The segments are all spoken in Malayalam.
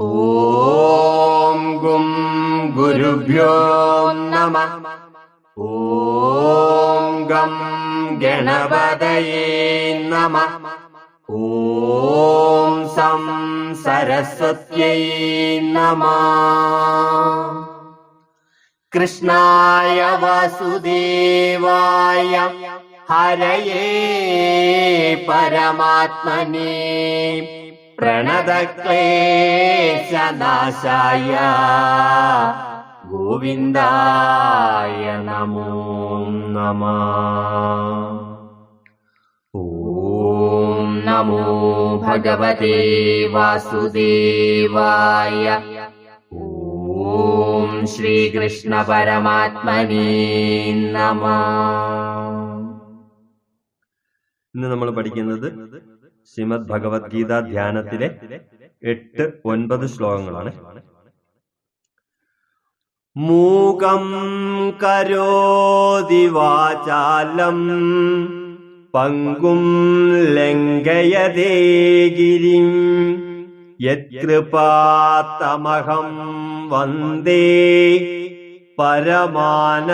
ഓം ഗും ഗുരുഭ്യോ നമ. ഓം ഗം ഗണപതയേ നമ. ഓം സം സരസ്വത്യൈ നമ. കൃഷ്ണായ വാസുദേവായ ഹരയേ പരമാത്മനേ. പ്രണതക്ലേശനാശായ. ഗോവിന്ദായ നമോ നമ. ഓം നമോ ഭഗവതേ വാസുദേവായ. ഓം ശ്രീകൃഷ്ണ പരമാത്മനേ നമ. ഇന്ന് നമ്മൾ പഠിക്കുന്നത് ശ്രീമദ് ഭഗവത്ഗീത ധ്യാനത്തിലെ എട്ട് ഒൻപത് ശ്ലോകങ്ങളാണ്. മൂകം കരോതി വാചാലം പങ്കും ലംഘയതേ ഗിരിം യത്കൃപാത്തമഹം വന്ദേ പരമാനന്ദമാധവം.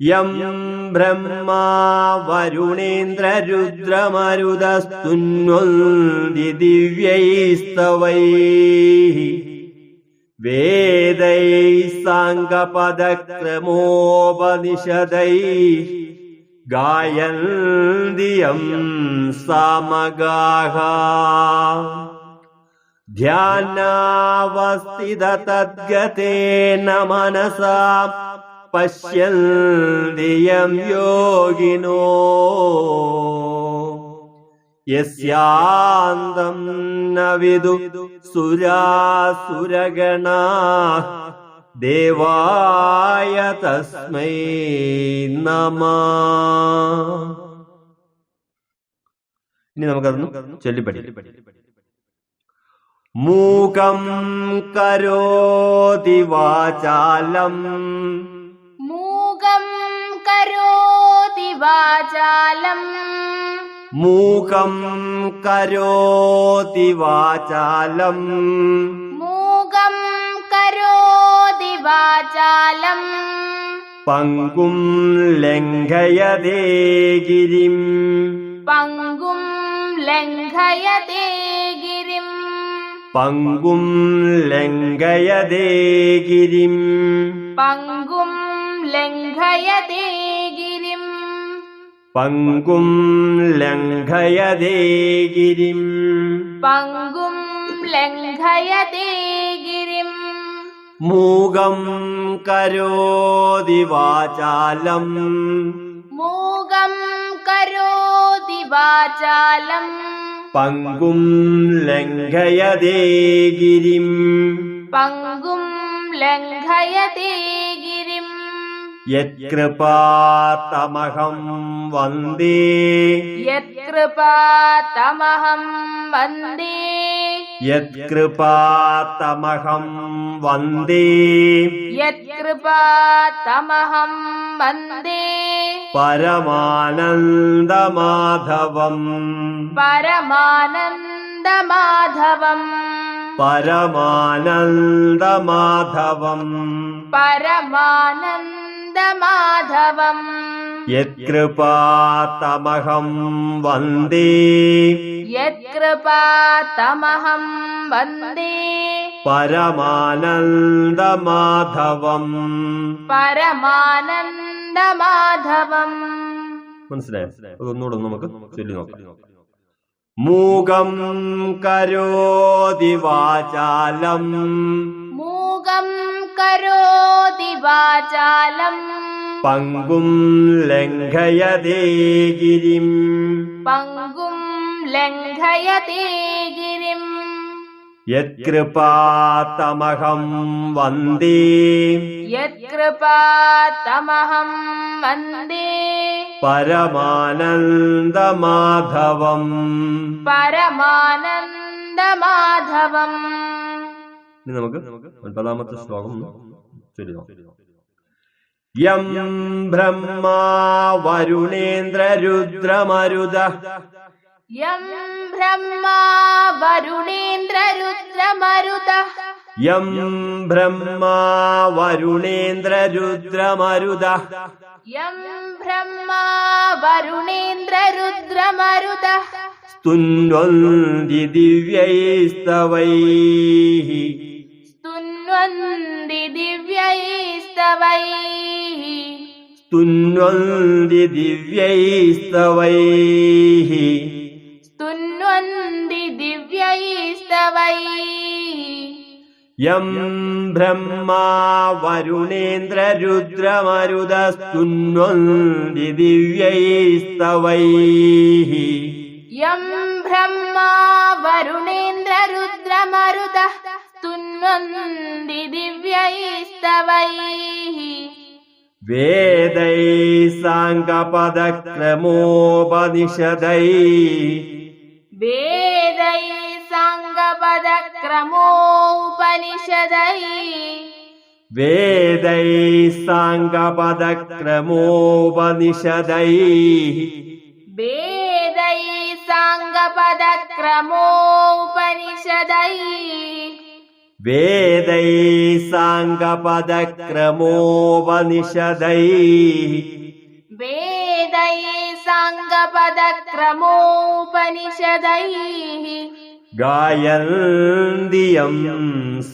യം ബ്രഹ്മാ വരുണേന്ദ്രരുദ്രമരുതസ്തുന്വന്തി ദിവ്യൈസ്തവൈ വേദൈ സാംഗപദക്രമോപനിഷദൈ. ഗായന്തിയം സാമഗാഹ. ധ്യാനാവസ്ഥിത തദ്ഗതേന മനസാ പശ്യന്തിയം യോഗിനോ. യസ്യാന്തം നവിദു സുരാസുരഗണ. ദേവായ തസ്മൈ നമ. ഇനി നമുക്കതൊന്ന് ചൊല്ലിപ്പടി മൂകം കരോതി വാചാലം വാചാലം മൂകം കരോതി വാചാലം. മൂകം കരോതി വാചാലം. പങ്കും ലംഘയതേ ഗിരിം. പങ്കും ലംഘയതേ ഗിരിം. പങ്കും ലംഘയതേ ഗിരിം. പങ്കും ലംഘയതേ ഗിരിം. പങ്കും ലംഘയതേ ഗിരിം പങ്കും ലംഘയതേ ഗിരിം മൂകം കരോതി വാചാലം മൂകം കരോതി വാചാലം പങ്കും ലംഘയതേ ഗിരിം പങ്കും ലംഘയതേ ഗിരിം യത്കൃപാതമഹം വന്ദേ. യത്കൃപാതമഹം വന്ദേ. യത്കൃപാതമഹം വന്ദേ. യത്കൃപാതമഹം വന്ദേ. പരമാനന്ദമാധവം. പരമാനന്ദമാധവം. പരമാനന്ദമാധവം. പരമാനന്ദമാധവം യത്കൃപാതമഹം വന്ദേ. യത്കൃപാതമഹം വന്ദേ. പരമാനന്ദ മാധവം മനസ്സിലായോ? അതൊന്നുകൂടെ നമുക്ക് ചൊല്ലി നോക്കാം മൂകം കരോതി വാചാലം. കരോതി വാചാലം പങ്കും ലംഘയതേ ഗിരിം പങ്കും ലംഘയതേ ഗിരിം യത്കൃപാതമഹം വന്ദേ. യത്കൃപാതമഹം വന്ദേ. പരമാനന്ദമാധവം. പരമാനന്ദമാധവം. ഇനി നമുക്ക് ഒൻപതാമത്തെ ശ്ലോകം ഒന്ന് യം ബ്രഹ്മ യം ബ്രഹ്മാ യം ബ്രഹ്മാ വരുണേന്ദ്രരുദ്രമരുതഃ. യം ബ്രഹ്മാ വരുണേന്ദ്രരുദ്രമരുതഃ. യം ബ്രഹ്മാ വരുണേന്ദ്രരുദ്രമരുതഃ. സ്തുന്വന്തി ദിവ്യൈസ്തവൈः. സ്തുന്വന്തി ദിവ്യൈസ്തവൈः. സ്തുന്വന്തി ദിവ്യൈസ്തവൈः. യം ബ്രഹ്മാ വരുണേന്ദ്രരുദ്രമരുതസ്തുന്വന്തി ദിവ്യൈസ്തവൈः. യം ബ്രഹ്മാ വരുണേന്ദ്രരുദ്രമരുതഃ സ്തുന്വന്തി ദിവ്യൈസ്തവൈ. വേദൈ സാംഗപദക്രമോപനിഷദൈ. വേദൈ സാംഗപദക്രമോപനിഷദൈ. വേദൈ സാംഗപദക്രമോപനിഷദൈ. വേദൈ സാംഗപദക്രമോപനിഷദൈ. വേദൈ സാംഗപദക്രമോപനിഷദൈ. വേദൈ സാംഗപദക്രമോപനിഷദൈ. ഗായന്തിയം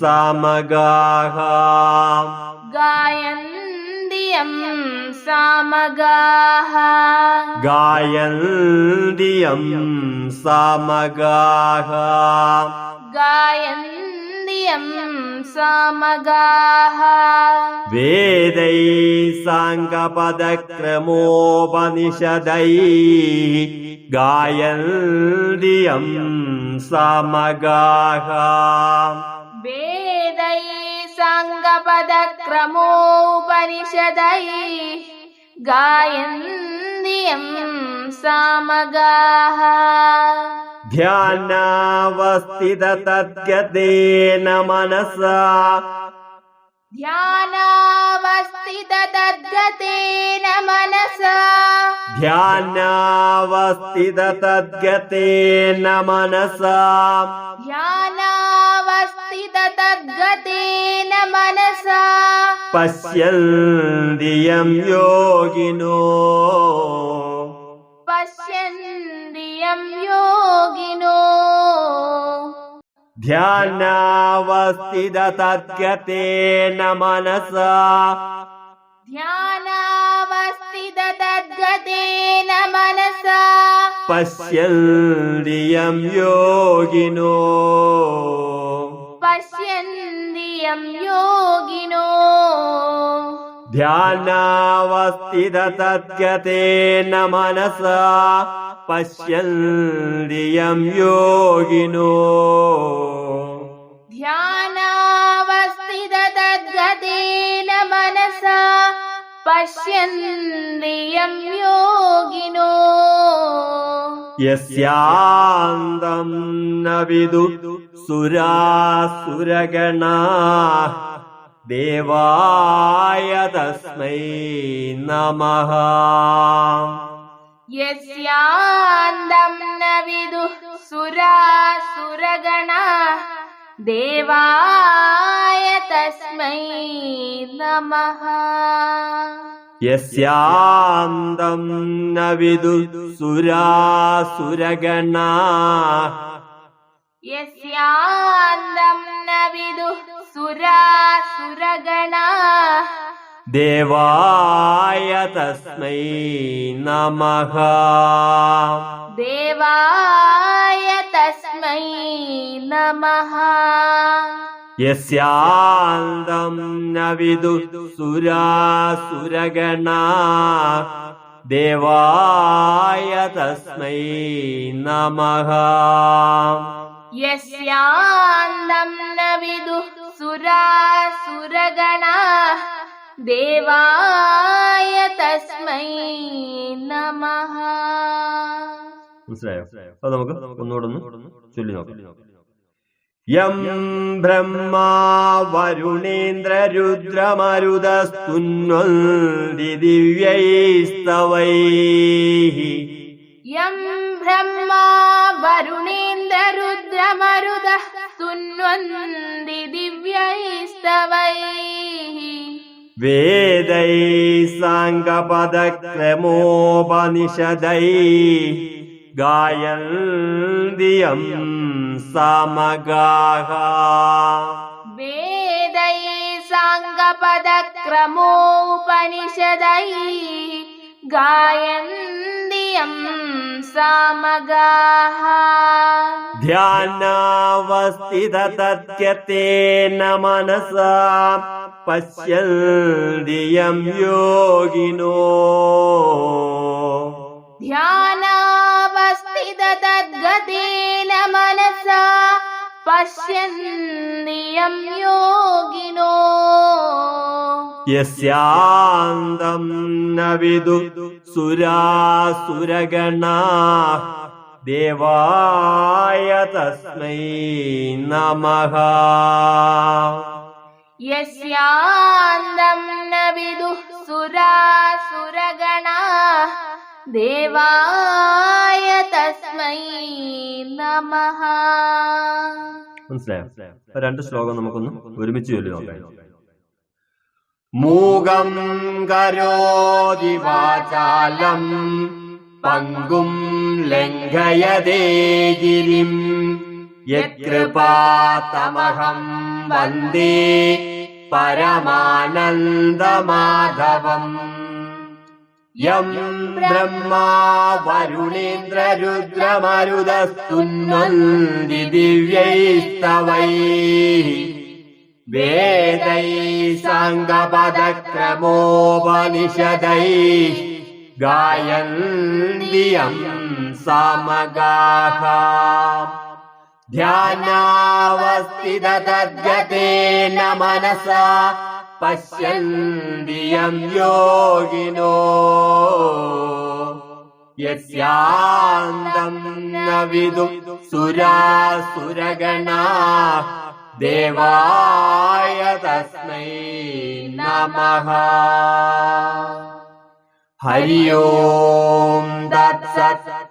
സാമഗാഹ. ഗായന്തിയം സാമഗാഃ ഗായന്തിയം സാമഗാഹ. ഗായന്തിയം സാമഗാഃ വേദൈ സാംഗപദക്രമോപനിഷദൈ ഗായന്തിയം സാമഗാഹ. വേദൈ സാംഗപദക്രമോപനിഷദൈ ഗായന്തിയം സാമഗാഃ ധ്യാനാവസ്ഥിത തദ്ഗതേന മനസാ. ധ്യാനാവസ്ഥിത തദ്ഗതേന മനസാ. ധ്യാനാവസ്ഥിത തദ്ഗതേന മനസാ. ധ്യാനാവസ്ഥിത തദ്ഗതേന മനസാ. പശ്യന്തിയം യോഗിനോ. യോഗിനോ ധ്യാനാവസ്ഥിത തദ്ഗതേന മനസാ ധ്യാനാവസ്ഥിത തദ്ഗതേന മനസാ പശ്യന്തിയം യോഗിനോ പശ്യന്തിയം യോഗിനോ ധ്യാനാവസ്ഥിത തദ്ഗതേന മനസാ പശ്യന്തിയം യോഗിനോ? ധ്യാനാവസ്ഥിത തദ്ഗതേന മനസാ പശ്യന്തിയം യോഗിനോ? യസ്യാന്തം ന വിദു സുരാസുരഗണാ. ദേവായ തസ്മൈ നമഃ. यस्यान्दं न विदुः सुरासुरगणा देवाय तस्मै नमः। यस्यान्द सुरासुरगणा यस्यान्दं न विदुः सुरासुरगणा देवाय तस्मै नमः। देवाय तस्मै नमः। यस्यान्दम् न विदुः सुरासुरगणा देवायतस्मै नमः। यस्यान्दम् न विदुः सुरासुरगणा। ദേവായ തസ്മൈ നമഃ. മനസ്സിലായോ? നമുക്ക് ഒന്നുകൂടെ ഒന്ന് ചൊല്ലി നോക്കാം. യം ബ്രഹ്മാ വരുണേന്ദ്രരുദ്രമരുതസ്തുന്വന്തി ദിവ്യൈസ്തവൈ യം ബ്രഹ്മാ സുന്വന്തി ദിവ്യൈസ്തവൈः वेदैः साङ्गपदक्रमोपनिषदैः गायन्दियं सामगाः वेदैः साङ्गपदक्रमोपनिषदैः गायन्दियं सामगाः ध्यानावस्थित तत्यतेन मनसा പശ്യന്തിയം യോഗിനോ? ധ്യാനാവസ്ഥിതദ്ഗതേന മനസ പശ്യന്തിയം യോഗിനോ? യന്തം ന വിദു സുരാസുരഗണാ ദേവായ തസ്മൈ നമഃ. യസ്യാന്തം വിദു സുരാസുരഗണ ദേവായ തസ്മൈ നമഃ. മനസ്സിലായോ? രണ്ട് ശ്ലോകം നമുക്കൊന്ന് ഒരുമിച്ച് ചൊല്ലി നോക്കാം. മൂകം കരോതി വാചാലം പങ്കും ലംഘയതേ ഗിരിം യത്കൃപാതമഹം വന്ദേ പരമാനന്ദമാധവം. യം ബ്രഹ്മാ വരുണേന്ദ്രരുദ്രമരുതസ്തുന്വന്തി ദിവ്യൈസ്തവൈ. വേദൈ സാംഗപദക്രമോപനിഷദൈः. ഗായന്തിയം സാമഗാഹ. ധ്യാനാവസ്ഥിതതദ്ഗതേന മനസാ പശ്യന്തിയം യോഗിനോ. യസ്യാന്തം ന വിദു സുരാസുരഗണാ. ദേവായ തസ്മൈ नमः हरि ഓം തത്സത്